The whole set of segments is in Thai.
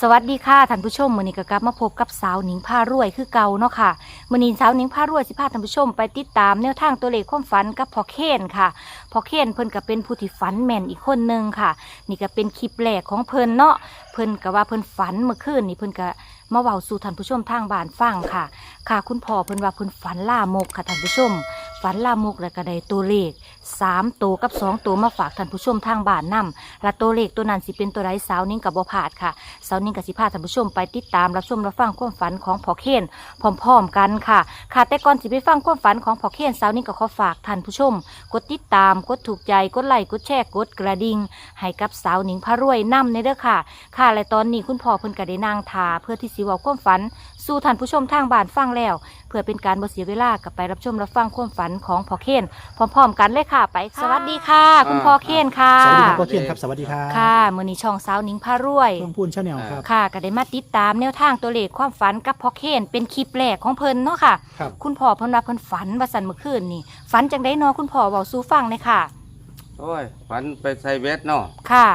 สวัสดีค่ะท่านผู้ชมมือนี้ก็กลับมาพบกับสาวหนิงผ้ารวยคือเก่าเนาะค่ะมือนี้สาวหนิงผ้ารวยสิพาท่านผู้ชมไปติดตามแนวทางตัวเลขความฝันกับพอเคนค่ะพอเคนเพิ่นก็เป็นผู้ที่ฝันแม่นอีกคนหนึงค่ะ นี่ก็เป็นคลิปแรกของเพิ่นเนาะเพิ่นก็ว่าเพิ่นฝันเมื่อคืนนี่เพิ่นก็มาเว้าสู่ท่านผู้ชมทางบ้านฟังค่ะ ค่ะ คุณพ่อเพิ่นว่าเพิ่นฝันล่ามกค่ะท่านผู้ชม ฝันล่ามกแล้วก็ได้ตัวเลขสามตัวกับสองตัวมาฝากท่านผู้ชมทางบ้านนํและตัวเลขตัวนั้นสิเป็นตัวไรสาวนิ่งกับบ่พลาดค่ะเสาร์นี้กสิพาท่านผู้ชมไปติดตามรับชมรับฟังความฝันของพ่อเคนพร้อมๆกันค่ะ ค่ะแต่ก่อนสิไปฟังความฝันของพ่อเคนสาร์นี้ก็ขอฝากท่านผู้ชม กดติดตามกดถูกใจกดไลค์กดแชร์กดกระดิ่งให้กับสาวนิ่งพระรวยนำในเด้อค่ะ ค่ะและตอนนี้คุณพ่อเพิ่นก็ได้นางทาเพื่อที่สิเว้าความฝัน สู่ท่านผู้ชมทางบ้านฟังแล้ว พื่อเป็นการบ่เสียเวลากับไปรับชมรับฟังความฝันของพ่อเคนพร้อมๆกันเลยค่ะ ไปค่ะสวัสดีค่ะ คุณพ่อเคนค่ะ สวัสดีครับพ่อเทียนครับ สวัสดีครับค่ะมื้อนี้ช่องสาวหนิงพระรวย เพิ่งพูนชาแนลครับ ค่ะก็ได้มาติดตามแนวทางตัวเลขความฝันกับพ่อเคนเป็นคลิปแรกของเพิ่นเนาะค่ะ ครับ คุณพ่อเพิ่นว่าเพิ่นฝันว่าสันเมื่อคืนนี่ฝันจังได้เนาะคุณพ่อเว้าสู่ฟังเลยค่ะ โอ้ยฝันไปใส่เวทเนาะค่ะ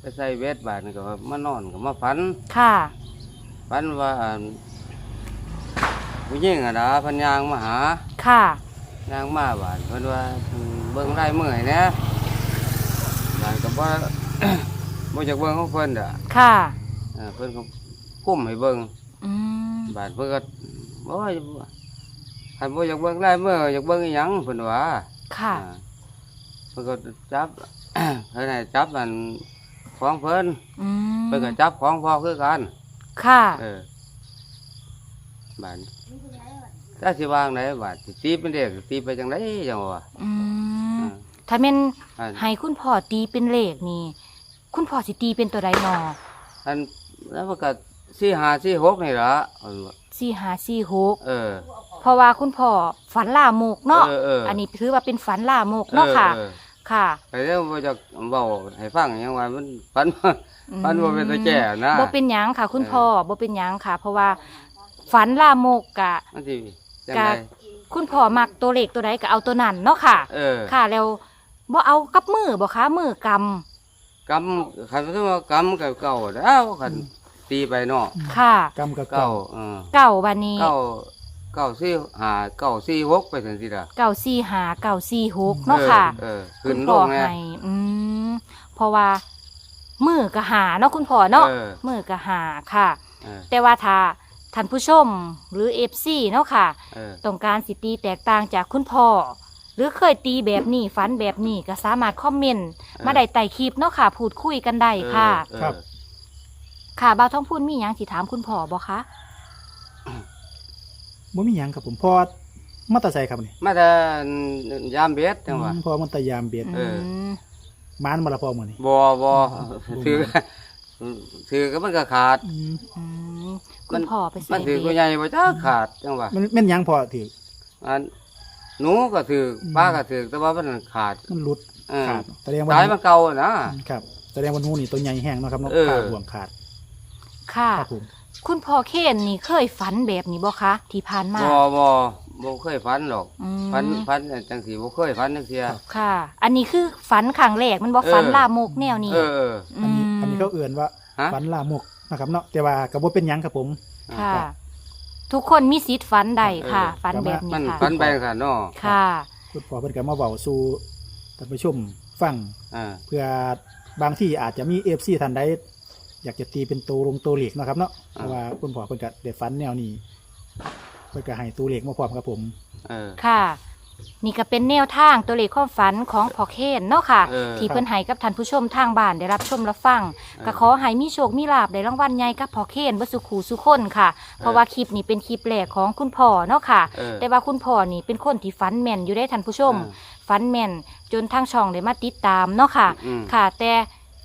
ไปใส่เวทบาดนี่ก็ว่ามานอนก็มาฝันค่ะ ฝันว่าอั่น ผู้หญิงอะนะเพันยางมาหาค่ะยางมาบาดเพิ่นว่าเบิ่งลายมือให้แหนะบาดก็บ่ บ่อยากเบิ่งของเพิ่นเด้อค่ะเออเพิ่นก็คุ้มให้เบิ่งอืมบาดเพิ่นก็โอ้ยคันบ่อยากเบิ่งลายมืออยากเบิ่งอีหยังเพิ่นว่าค่ะ อ่าเพิ่นก็จับ เพิ่นให้จับอันของเพิ่นอืมเพิ่นก็จับของพ่อคือกัน ค่ะ เออ บานถ้าสิวางไหนบาดสิตีเป็นเด็กตีไปจังไดจังวะอืมอ่าถ้าแม่นอันให้คุณพ่อตีเป็นเลขนี่ คุณพ่อสิตีเป็นตัวใดนออันแล้วมันก็สี่หาสี่หกนี่ละอันว่าสี่ห้าสี่หกเออ เพราะว่าคุณพ่อฝันล่ามกเนาะเออเอออัอันนี้ถือว่าเป็นฝันล่ามกเนาะค่ะเออค่ะเออแต่เรื่องว่าจะเบาให้ฟังหยังว่ามันปันอืมปันว่าเป็นตะแก่นะบ่เป็นหยังค่ะ คุณเออพ่อบ่เป็นหยังค่ะ เพราะว่า ฝันล่ามกกะ มันสิจังกะไดคุณพ่อมักตัวเลขตัวใดก็เอาตัวนั้นเนาะค่ะ เออค่ะแล้วบ่เอากับมือบ่คะมือกำกำคันสมมุติว่ากำกับเก่าแล้วคันตีไปเนาะค่ะกำกับเก่าเก่าเออเก่าบัดนี้เก่าเก่าสี่หาเก่าสี่หกไปถึงสิล่ะเก่าสี่หาเก่าสี่หกเนาะค่ะ เออคุขึ้นณลพ่องไงให้อืมเพราะว่ามือก็หาเนาะคุณพ่อเนาะเออ มือก็หาค่ะ เออแต่ว่าถ้า ท่านผู้ชมหรือ FC เนาะค่ะ เออ ต้องการสิตีแตกต่างจากคุณพ่อ หรือเคยตีแบบนี้ฝันแบบนี้ก็สามารถคอมเมนต์มาได้ใต้คลิปเนาะค่ะพูดคุยกันได้ค่ะ เออค่ะบ่าวท้องพูนมีหยังสิถามคุณพ่อบ่คะบ่มีหยังครับผมพอมาตาใส่ครับนี่มาแต่ยามเบ็ดจังหวะ อืมพอมันตายามเบียดเออมมานมาละพอมื้อนี้ บ่บ่ถือ ถือก็มันก็ขาด อืมอืมคุมัณน พ่อไปใส่มันถือเบ็ก็ดใหญ่บ่จ้าขาดจังหวะมันแม่นหยังพอถือ อันหนูก็ถือป้าก็ถือแต่ว่ามันขาดมันหลุดเออขาดแสดงว่าสายมันเก่านะ ครับแสดงว่าหนูนี่ตัวใหญ่แห้งเนาะครับเนาะเออ ขาดห่วงขาดค่ะ ครับผมคุณพ่อเคนนี่เคยฝันแบบนี้บ่คะที่ผ่านมาบ่บ่บ่เคยฝันหรอกอืมฝันฝันจังสีบ่เคยฝันจังเสีย ค่ะ อันนี้คือฝันครั้งแรกมันบ่ฝันเออลามกแนวนี้ เออเอออันนี้มอันนี้ เขาเอื่นว่าฮะฟันลามกนะครับเนาะแต่ว่าก็บ่เป็นหยังครับผม ค่ะครับทุกคนมีสิทธิ์ฝันได้ค่ะเออ ฝันแบบมันนี้ค่ะฝันไปจังซั่นเนาะค่ะ คุณพ่อเพิ่นก็มาเว้าสู่ท่านผู้ชมฟังอ่า เพื่อบางที่อาจจะมี FC ท่านใดอยากจะตีเป็นตัวลงตัวเหล็กเนาะครับเนาะเพราะว่าคุณพ่อเพิ่นก็ได้ฟันแนวนี้เพิ่นก็ให้ตัวเหล็กมาพร้อมครับผม เออ ค่ะ นี่ก็เป็นแนวทางตัวเลขความฝันของพ่อเคนเนาะค่ะ เออ ที่เพิ่นให้กับท่านผู้ชมทางบ้านได้รับชมรับฟังก็ขอให้มีโชคมีลาบได้รางวัลใหญ่กับพ่อเคนบ่สุขูสุคนค่ะ เพราะว่าคลิปนี้เป็นคลิปแรกของคุณพ่อเนาะค่ะ เออ แต่ว่าคุณพ่อนี่เป็นคนที่ฝันแม่นอยู่ได้ท่านผู้ชม เออฝันแม่นจนทางช่องได้มาติดตามเนาะค่ะ อืม ค่ะ แต่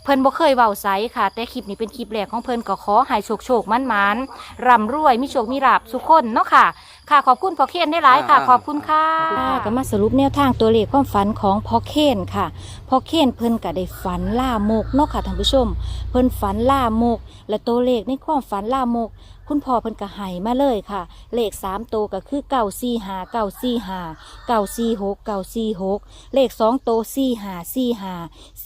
เพิ่นบ่เคยเว้าไสค่ะ แต่คลิปนี้เป็นคลิปแรกของเพิ่นก็ขอให้โชคโชคมันมันๆร่ำรวยมีโชคมีลาบสุขคนเนาะค่ะ ค่ะขอบคุณพ่อเคนได้หลายค่ะอ่าขอบคุณค่ะก็มาสรุปแนวทางตัวเลขความฝันของพ่อเคนค่ะพ่อเคนเพิ่นก็ได้ฝันล่ามกเนาะค่ะท่านผู้ชม เพิ่นฝันล่ามก และตัวเลขในความฝันล่ามก คุณพ่อเพิ่นก็ให้มาเลยค่ะ เลขสามตัวก็คือเก้าสี่ห้าเก้าสี่ห้าเก้าสี่หกเก้าสี่หกเลขสองตัวสี่ห้าสี่ห้า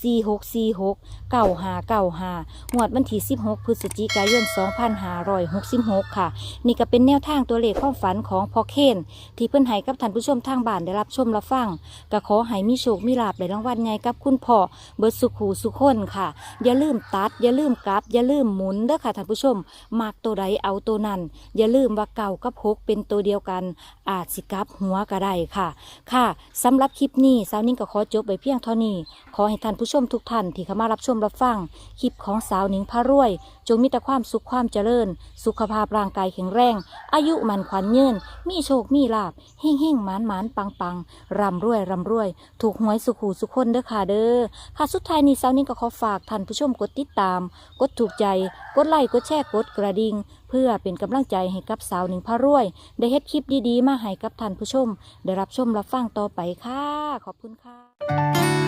สี่หกสี่หกเก้าห้าเก้าห้างวดวันที่สิบหกพฤศจิกายนสองพันห้าร้อยหกสิบหกค่ะ นี่ก็เป็นแนวทางตัวเลขความฝันของพ่อเคนที่เพิ่อนให้กับท่านผู้ชมทางบ้านได้รับชมรับฟังก็ขอให้มีโชคมีลาภได้รางวัลใหญ่กับคุณพ่อเบิดสุขหูสุขคนค่ะ อย่าลืมตัด อย่าลืมกลับ อย่าลืมหมุนเด้อค่ะท่านผู้ชมมากตัวใดเอาตัวนั้น อย่าลืมว่าเก่ากับพกเป็นตัวเดียวกัน อาจสิกลับหัวก็ได้ค่ะ ค่ะสำหรับคลิปนี้สาวนิ่งก็ขอจบไปเพียงเท่านี้ ขอให้ท่านผู้ชมทุกท่านที่เข้ามารับชมรับฟังคลิปของสาวนิ่งพารวย จงมีแต่ความสุขความเจริญ สุขภาพร่างกายแข็งแรง อายุมันขวัญยืนมีโชค มีลาบเฮ่งเฮ่งหมานหมานปังปังรำรวยรำรวย ถูกหวยสุขหูสุขคนเด้อค่ะเด้อค่ะสุดท้ายนี้สาวนิ่งก็ขอฝากท่านผู้ชมกดติดตาม กดถูกใจ กดไลค์กดแชร์กดกระดิ่งเพื่อเป็นกำลังใจให้กับสาวหนึ่งพารวย ได้เฮ็ดคลิปดีๆ มาให้กับท่านผู้ชม ได้รับชมรับฟังต่อไปค่ะ ขอบคุณค่ะ